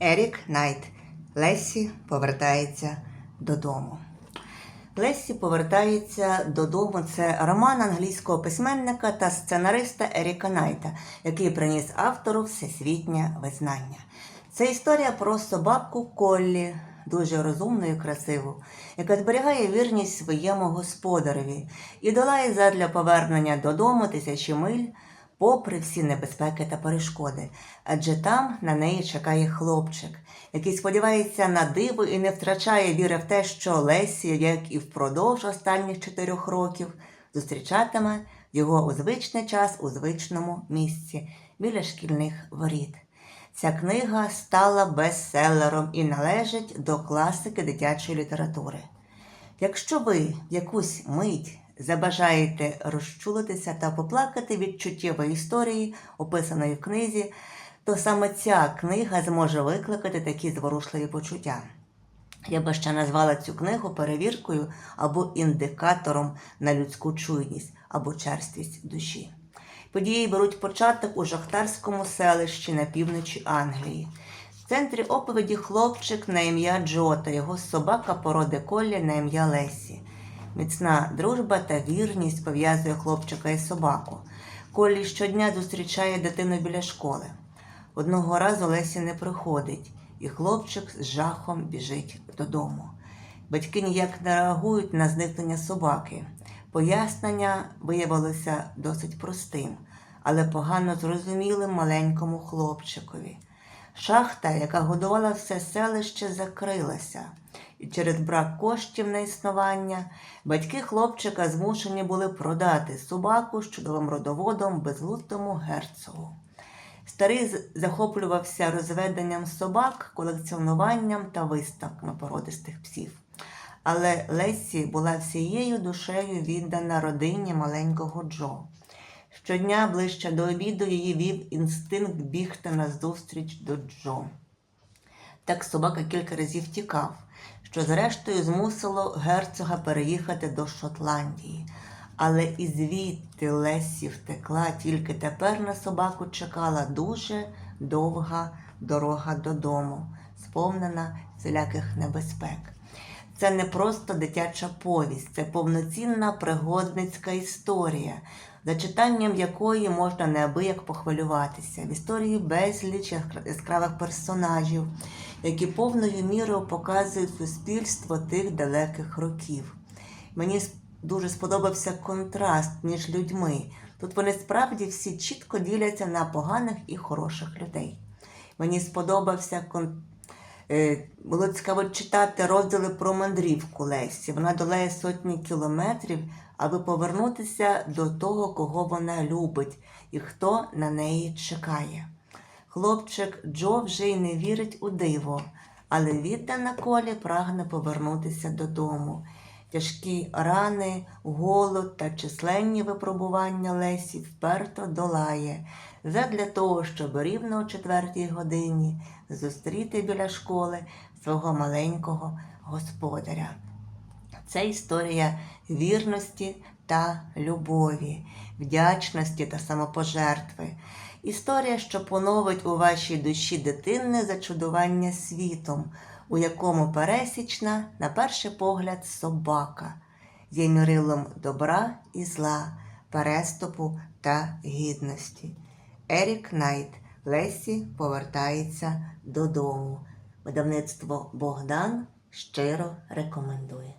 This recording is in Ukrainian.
Ерік Найт. Лесі повертається додому. Лесі повертається додому. Це роман англійського письменника та сценариста Еріка Найта, який приніс автору всесвітнє визнання. Це історія про собаку Коллі, дуже розумну і красиву, яка зберігає вірність своєму господареві і долає задля повернення додому тисячі миль попри всі небезпеки та перешкоди, адже там на неї чекає хлопчик, який сподівається на диво і не втрачає віри в те, що Лесі, як і впродовж останніх чотирьох років, зустрічатиме його у звичний час у звичному місці біля шкільних воріт. Ця книга стала бестселером і належить до класики дитячої літератури. Якщо ви якусь мить забажаєте розчулитися та поплакати від чуттєвої історії, описаної в книзі, то саме ця книга зможе викликати такі зворушливі почуття. Я би ще назвала цю книгу перевіркою або індикатором на людську чуйність або черствість душі. Події беруть початок у жахтарському селищі на півночі Англії. В центрі оповіді хлопчик на ім'я Джо та його собака породи Коллі на ім'я Лесі. Міцна дружба та вірність пов'язує хлопчика і собаку. Коллі щодня зустрічає дитину біля школи. Одного разу Лесі не приходить, і хлопчик з жахом біжить додому. Батьки ніяк не реагують на зникнення собаки. Пояснення виявилося досить простим, але погано зрозумілим маленькому хлопчикові. Шахта, яка годувала все селище, закрилася, і через брак коштів на існування батьки хлопчика змушені були продати собаку з чудовим родоводом безлустому герцогу. Старий захоплювався розведенням собак, колекціонуванням та виставками породистих псів. Але Лесі була всією душею віддана родині маленького Джо. Щодня ближче до обіду її вів інстинкт бігти назустріч до Джо. Так собака кілька разів тікав, що зрештою змусило герцога переїхати до Шотландії. Але і звідти Лесі втекла, тільки тепер на собаку чекала дуже довга дорога додому, сповнена всіляких небезпек. Це не просто дитяча повість, це повноцінна пригодницька історія, за читанням якої можна неабияк похвилюватися. В історії безліч яскра- яскравих персонажів, які повною мірою показують суспільство тих далеких років. Мені дуже сподобався контраст між людьми. Тут вони справді всі чітко діляться на поганих і хороших людей. Мені сподобався кон... Е, Було цікаво читати розділи про мандрівку Лесі. Вона долає сотні кілометрів, аби повернутися до того, кого вона любить, і хто на неї чекає. Хлопчик Джо вже й не вірить у диво, але віддана колі прагне повернутися додому. Тяжкі рани, голод та численні випробування Лесі вперто долає задля того, щоб рівно о четвертій годині зустріти біля школи свого маленького господаря. Це історія вірності та любові, вдячності та самопожертви. Історія, що поновить у вашій душі дитинне зачудування світом, у якому пересічна, на перший погляд, собака є мірилом добра і зла, переступу та гідності. Ерік Найт Лесі повертається додому. Видавництво Богдан щиро рекомендує.